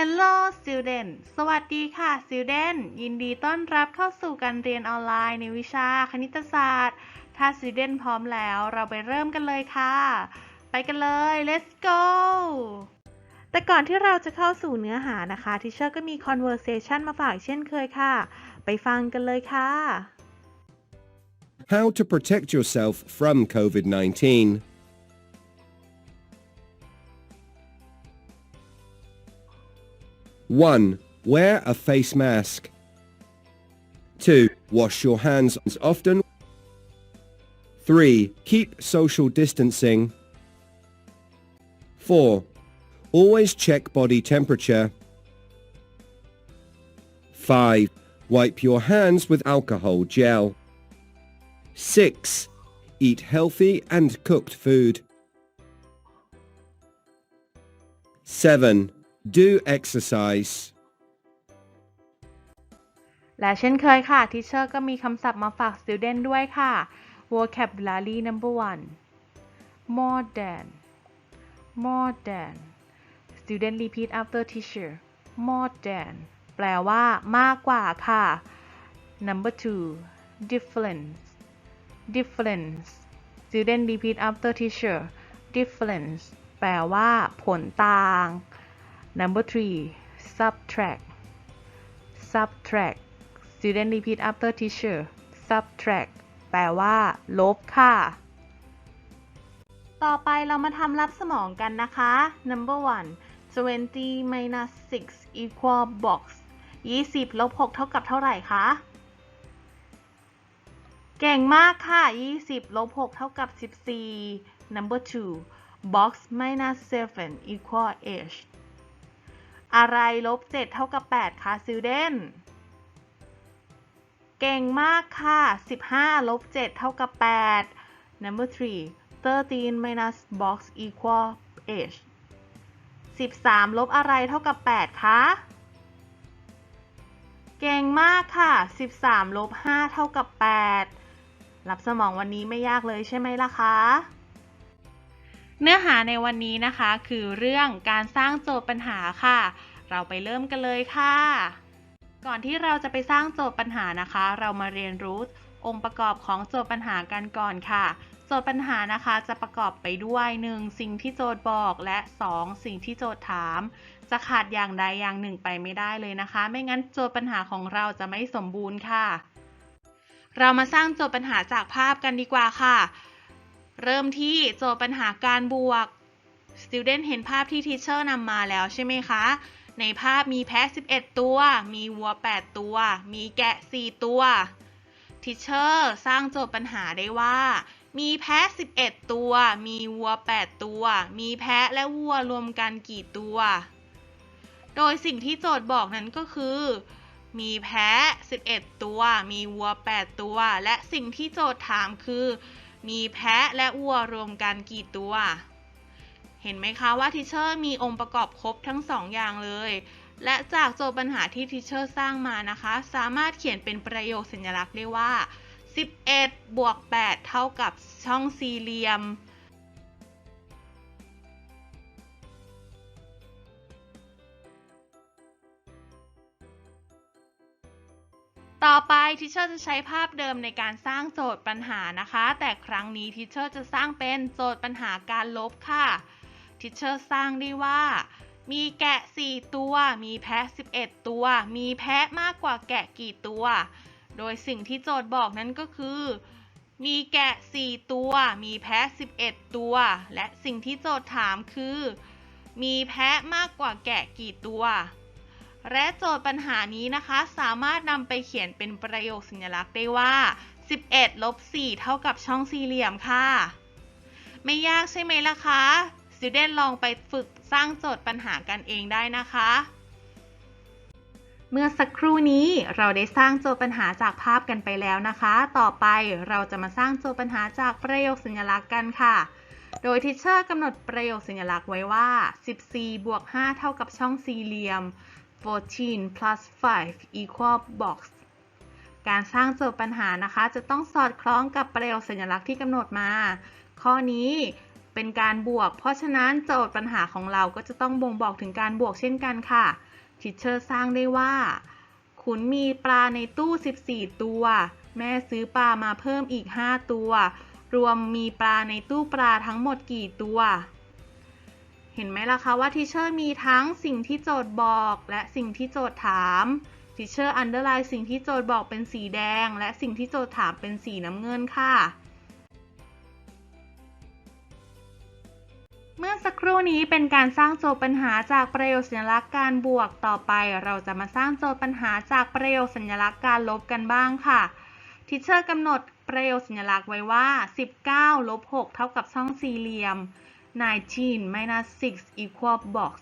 Hello student สวัสดีค่ะ student ยินดีต้อนรับเข้าสู่การเรียนออนไลน์ในวิชาคณิตศาสตร์ ถ้า student พร้อมแล้วเราไปเริ่มกันเลยค่ะ ไปกันเลย let's go แต่ก่อนที่เราจะเข้าสู่เนื้อหานะคะ ทิเชอร์ก็มี conversation มาฝากเช่นเคยค่ะ ไปฟังกันเลยค่ะ How to protect yourself from COVID-19 1. Wear a face mask. 2. Wash your hands often. 3. Keep social distancing. 4. Always check body temperature. 5. Wipe your hands with alcohol gel. 6. Eat healthy and cooked food. 7. Do exercise. และเช่นเคยค่ะทิเชอร์ก็มีคำศัพท์มาฝาก student ด้วยค่ะ vocabulary number one more than more than student repeat after teacher more than แปลว่ามากกว่าค่ะ number two difference difference student repeat after teacher difference แปลว่าผลต่าง number three subtract subtract student repeat after teacher subtract แปลว่า ลบค่ะ ต่อไปเรามาทำรับสมองกันนะคะ number one 20 minus 6 equal box 20 ลบ 6 เท่ากับเท่าไหร่คะ เก่งมากค่ะ 20 ลบ 6 เท่ากับ 14 number two box minus 7 equal h อะไรลบ7เท่ากับ 8คะ student เก่งมากค่ะ 15ลบ7เท่ากับ 8 number 3 13 minus box equal h 13 ลบอะไรเท่ากับ 8 คะ เก่งมากค่ะ 13 ลบ 5 เท่ากับ 8 รับสมองวันนี้ไม่ยากเลยใช่ไหมล่ะคะ เนื้อหาในวันนี้นะคะคือเรื่องการสร้างโจทย์ปัญหาค่ะ เราไปเริ่มกันเลยค่ะ ก่อนที่เราจะไปสร้างโจทย์ปัญหานะคะ เรามาเรียนรู้องค์ประกอบของโจทย์ปัญหากันก่อนค่ะ โจทย์ปัญหานะคะจะประกอบไปด้วย 1. สิ่งที่โจทย์บอกและ 2. สิ่งที่โจทย์ถาม จะขาดอย่างใดอย่างหนึ่งไปไม่ได้เลยนะคะ ไม่งั้นโจทย์ปัญหาของเราจะไม่สมบูรณ์ค่ะ เรามาสร้างโจทย์ปัญหาจากภาพกันดีกว่าค่ะ เริ่มที่โจทย์ปัญหาการบวก student เห็นภาพที่ teacher นำมาแล้วใช่ไหมคะ ในภาพมีแพะ 11 ตัว มีวัว 8 ตัว มีแกะ 4 ตัว teacher สร้างโจทย์ปัญหาได้ว่า มีแพะ 11 ตัว มีวัว 8 ตัว มีแพะและวัวรวมกันกี่ตัว โดยสิ่งที่โจทย์บอกนั้นก็คือมีแพะ 11 ตัว มีวัว 8 ตัว และสิ่งที่โจทย์ถามคือ มีแพะและวัวรวมกันกี่ตัว เห็นไหมคะว่าทิเชอร์มีองค์ประกอบครบทั้งสองอย่างเลย และจากโจทย์ปัญหาที่ทิเชอร์สร้างมานะคะ สามารถเขียนเป็นประโยคสัญลักษณ์ได้ว่า 11บวก8เท่ากับช่องสี่เหลี่ยม ต่อไปทิเชอร์จะใช้ภาพเดิมในการสร้างโจทย์ปัญหานะคะ แต่ครั้งนี้ทิเชอร์จะสร้างเป็นโจทย์ปัญหาการลบค่ะทิเชอร์สร้างได้ว่า มีแกะ 4 ตัว มีแพะ 11 ตัว มีแพะมากกว่าแกะกี่ตัว โดยสิ่งที่โจทย์บอกนั้นก็คือ มีแกะ 4 ตัว มีแพะ 11 ตัว และสิ่งที่โจทย์ถามคือ มีแพะมากกว่าแกะกี่ตัว และโจทย์ปัญหานี้นะคะ สามารถนำไปเขียนเป็นประโยคสัญลักษณ์ได้ว่า 11ลบ4เท่ากับช่องสี่เหลี่ยมค่ะ ไม่ยากใช่ไหมล่ะคะ student ลองไปฝึกสร้างโจทย์ปัญหากันเองได้นะคะ เมื่อสักครู่นี้เราได้สร้างโจทย์ปัญหาจากภาพกันไปแล้วนะคะ ต่อไปเราจะมาสร้างโจทย์ปัญหาจากประโยคสัญลักษณ์กันค่ะ โดยทิเชอร์กำหนดประโยคสัญลักษณ์ไว้ว่า 14 บวก 5 เท่ากับช่องสี่เหลี่ยม 14 plus 5 equal box การสร้างโจทย์ปัญหานะคะ จะต้องสอดคล้องกับประโยคสัญลักษณ์ที่กำหนดมา ข้อนี้เป็นการบวก เพราะฉะนั้นโจทย์ปัญหาของเราก็จะต้องบ่งบอกถึงการบวกเช่นกันค่ะทิเชอร์สร้างได้ว่าขุนมีปลาในตู้ 14 ตัว แม่ซื้อปลามาเพิ่มอีก 5 ตัว รวมมีปลาในตู้ปลาทั้งหมดกี่ตัว เห็นไหมล่ะคะว่าทิเชอร์มีทั้งสิ่งที่โจทย์บอกและสิ่งที่โจทย์ถามทิเชอร์อันเดอร์ไลน์สิ่งที่โจทย์บอกเป็นสีแดง และสิ่งที่โจทย์ถามเป็นสีน้ำเงินค่ะ เมื่อสักครู่นี้เป็นการสร้างโจทย์ปัญหาจากประโยคสัญลักษณ์การบวกต่อไป เราจะมาสร้างโจทย์ปัญหาจากประโยคสัญลักษณ์การลบกันบ้างค่ะทิเชอร์กำหนดประโยคสัญลักษณ์ไว้ว่า 19 ลบ 6 เท่ากับช่องสี่เหลี่ยม 19 minus 6 equal box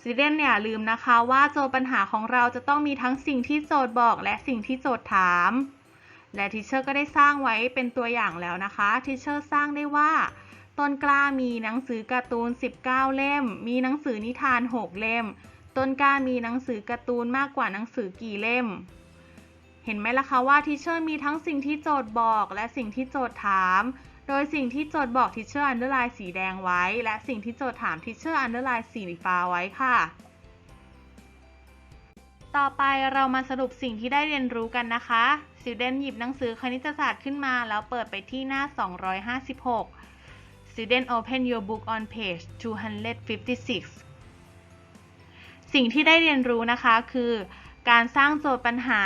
สิเดนอย่าลืมนะคะว่าโจทย์ปัญหาของเราจะต้องมีทั้งสิ่งที่โจทย์บอกและสิ่งที่โจทย์ถาม และทิเชอร์ก็ได้สร้างไว้เป็นตัวอย่างแล้วนะคะทิเชอร์สร้างได้ว่า ต้นกล้ามีหนังสือการ์ตูน 19 เล่ม มีหนังสือนิทาน 6 เล่ม ต้นกล้ามีหนังสือการ์ตูนมากกว่าหนังสือกี่เล่ม เห็นไหมล่ะคะว่าทิเชอร์มีทั้งสิ่งที่โจทย์บอกและสิ่งที่โจทย์ถาม โดยสิ่งที่โจทย์บอกทิเชอร์อันเดอร์ไลน์สีแดงไว้ และสิ่งที่โจทย์ถามทิเชอร์อันเดอร์ไลน์สีฟ้าไว้ค่ะ ต่อไปเรามาสรุปสิ่งที่ได้เรียนรู้กันนะคะสิเดนหยิบหนังสือคณิตศาสตร์ขึ้นมา แล้วเปิดไปที่หน้า 256 Student open your book on page 256สิ่งที่ได้เรียนรู้นะคะคือ การสร้างโจทย์ปัญหา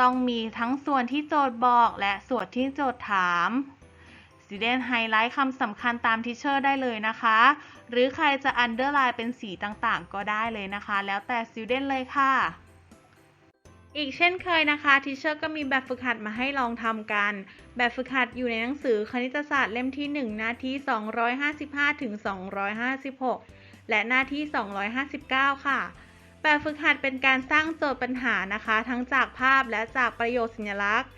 ต้องมีทั้งส่วนที่โจทย์บอกและส่วนที่โจทย์ถาม Student ไฮไลท์คำสำคัญตามทิเชอร์ได้เลยนะคะ หรือใครจะ underline เป็นสีต่างๆ ก็ได้เลยนะคะ แล้วแต่ Student เลยค่ะ อีกเช่นเคยนะคะทิเชอร์ก็มีแบบฝึกหัดมาให้ลองทำกัน แบบฝึกหัดอยู่ในหนังสือคณิตศาสตร์เล่มที่ 1 หน้าที่ 255ถึง256 และหน้าที่ 259 ค่ะแบบฝึกหัดเป็นการสร้างโจทย์ปัญหานะคะ ทั้งจากภาพและจากประโยคสัญลักษณ์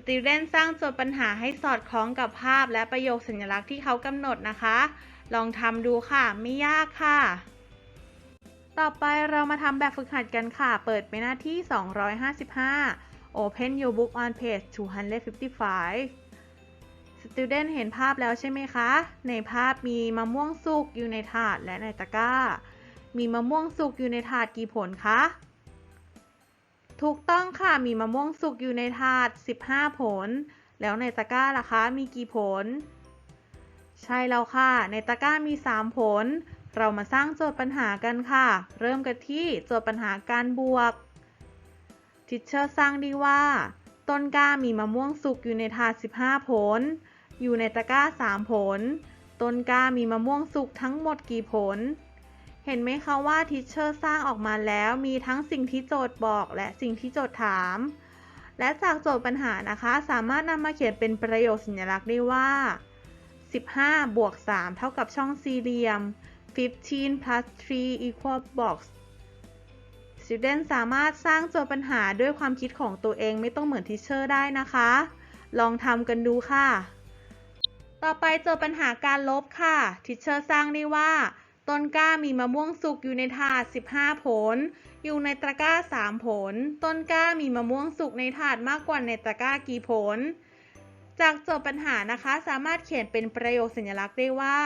Student สร้างโจทย์ปัญหาให้สอดคล้องกับภาพและประโยคสัญลักษณ์ที่เขากำหนดนะคะ ลองทำดูค่ะ ไม่ยากค่ะ ต่อไปเรามาทำแบบฝึกหัดกันค่ะ เปิดไปหน้าที่ 255 Open your book on page 255 Student เห็นภาพแล้วใช่ไหมคะ ในภาพมีมะม่วงสุกอยู่ในถาดและในตะกร้า มีมะม่วงสุกอยู่ในถาดกี่ผลคะ ถูกต้องค่ะมีมะม่วงสุกอยู่ในถาด 15 ผล แล้วในตะกร้าล่ะคะมีกี่ผล ใช่แล้วค่ะ ในตะกร้ามี 3 ผล เรามาสร้างโจทย์ปัญหากันค่ะ เริ่มกันที่โจทย์ปัญหาการบวก ทิเชอร์สร้างดีว่า ต้นกล้ามีมะม่วงสุกอยู่ในถาด 15 ผล อยู่ในตะกร้า 3 ผล ต้นกล้ามีมะม่วงสุกทั้งหมดกี่ผล เห็นไหมคะว่าทิชเชอร์สร้างออกมาแล้วมีทั้งสิ่งที่โจทย์บอกและสิ่งที่โจทย์ถาม และจากโจทย์ปัญหานะคะ สามารถนำมาเขียนเป็นประโยคสัญลักษณ์ได้ว่า 15 บวก 3 เท่ากับช่องสี่เหลี่ยม 15 plus 3 equal box Student สามารถสร้างโจทย์ปัญหาด้วยความคิดของตัวเองไม่ต้องเหมือนทิชเชอร์ได้นะคะ ลองทำกันดูค่ะ ต่อไปโจทย์ปัญหาการลบค่ะ ทิชเชอร์สร้างได้ว่า ต้นกล้ามีมะม่วงสุกอยู่ในถาด 15 ผล อยู่ในตะกร้า 3 ผล ต้นกล้ามีมะม่วงสุกในถาดมากกว่าในตะกร้ากี่ผล จากโจทย์ปัญหานะคะ สามารถเขียนเป็นประโยคสัญลักษณ์ได้ว่า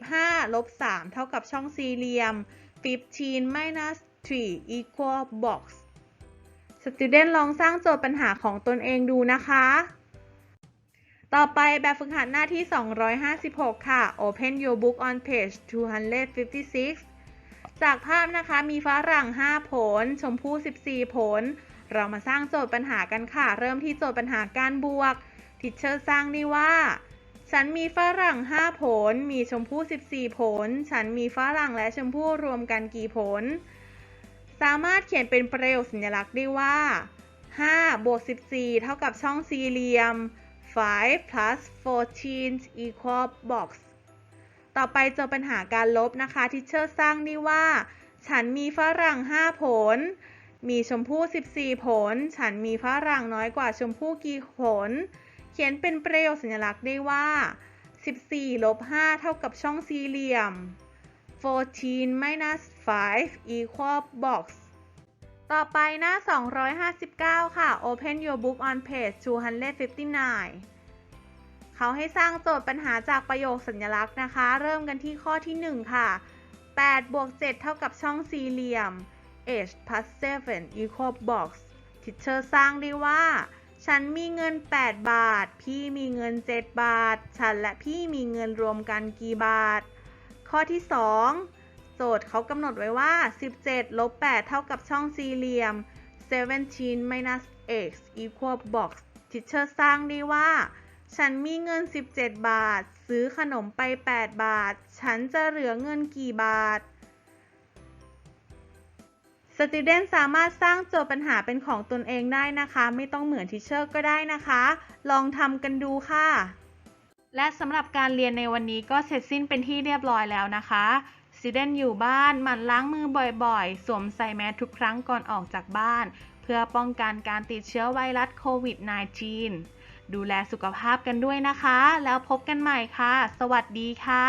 15 ลบ 3 เท่ากับช่องสี่เหลี่ยม 15 minus 3 equal box Student ลองสร้างโจทย์ปัญหาของตนเองดูนะคะ ต่อไปแบบฝึกหัดหน้าที่ 256 ค่ะ Open your book on page 256 จากภาพนะคะมีฝรั่ง 5 ผล ชมพู่ 14 ผล เรามาสร้างโจทย์ปัญหากันค่ะ เริ่มที่โจทย์ปัญหาการบวก ทิเชอร์สร้างได้ว่า ฉันมีฝรั่ง 5 ผล มีชมพู่ 14 ผล ฉันมีฝรั่งและชมพู่รวมกันกี่ผล สามารถเขียนเป็นประโยคสัญลักษณ์ได้ว่า 5 บวก 14 เท่ากับช่องสี่เหลี่ยม 5 plus 14 equal box ต่อไปเจอปัญหาการลบนะคะ ทิเชอร์สร้างได้ว่า ฉันมีฝรั่ง 5 ผล มีชมพู่ 14 ผล ฉันมีฝรั่งน้อยกว่าชมพู่กี่ผล เขียนเป็นประโยคสัญลักษณ์ได้ว่า 14 ลบ 5 เท่ากับช่องสี่เหลี่ยม14 minus 5 equal box ต่อไปหน้า 259 ค่ะ Open your book on page 259 เขาให้สร้างโจทย์ปัญหาจากประโยคสัญลักษณ์นะคะ เริ่มกันที่ข้อที่ 1 ค่ะ 8 บวก 7 เท่ากับช่องสี่เหลี่ยม8 plus 7 equal box ทิเชอร์สร้างได้ว่า ฉันมีเงิน 8 บาท พี่มีเงิน 7 บาท ฉันและพี่มีเงินรวมกันกี่บาท ข้อที่ 2 โจทย์เขากำหนดไว้ว่า 17 ลบ 8 เท่ากับช่องสี่เหลี่ยม 17 minus x equal box ทิเชอร์สร้างได้ว่า ฉันมีเงิน 17 บาท ซื้อขนมไป 8 บาท ฉันจะเหลือเงินกี่บาท Student สามารถสร้างโจทย์ปัญหาเป็นของตนเองได้นะคะ ไม่ต้องเหมือนทิเชอร์ก็ได้นะคะ ลองทำกันดูค่ะ และสำหรับการเรียนในวันนี้ก็เสร็จสิ้นเป็นที่เรียบร้อยแล้วนะคะ Student อยู่บ้านหมั่นล้างมือบ่อยๆ สวมใส่แมสทุกครั้งก่อนออกจากบ้าน เพื่อป้องกันการติดเชื้อไวรัสโควิด -19 ดูแลสุขภาพกันด้วยนะคะ แล้วพบกันใหม่ค่ะ สวัสดีค่ะ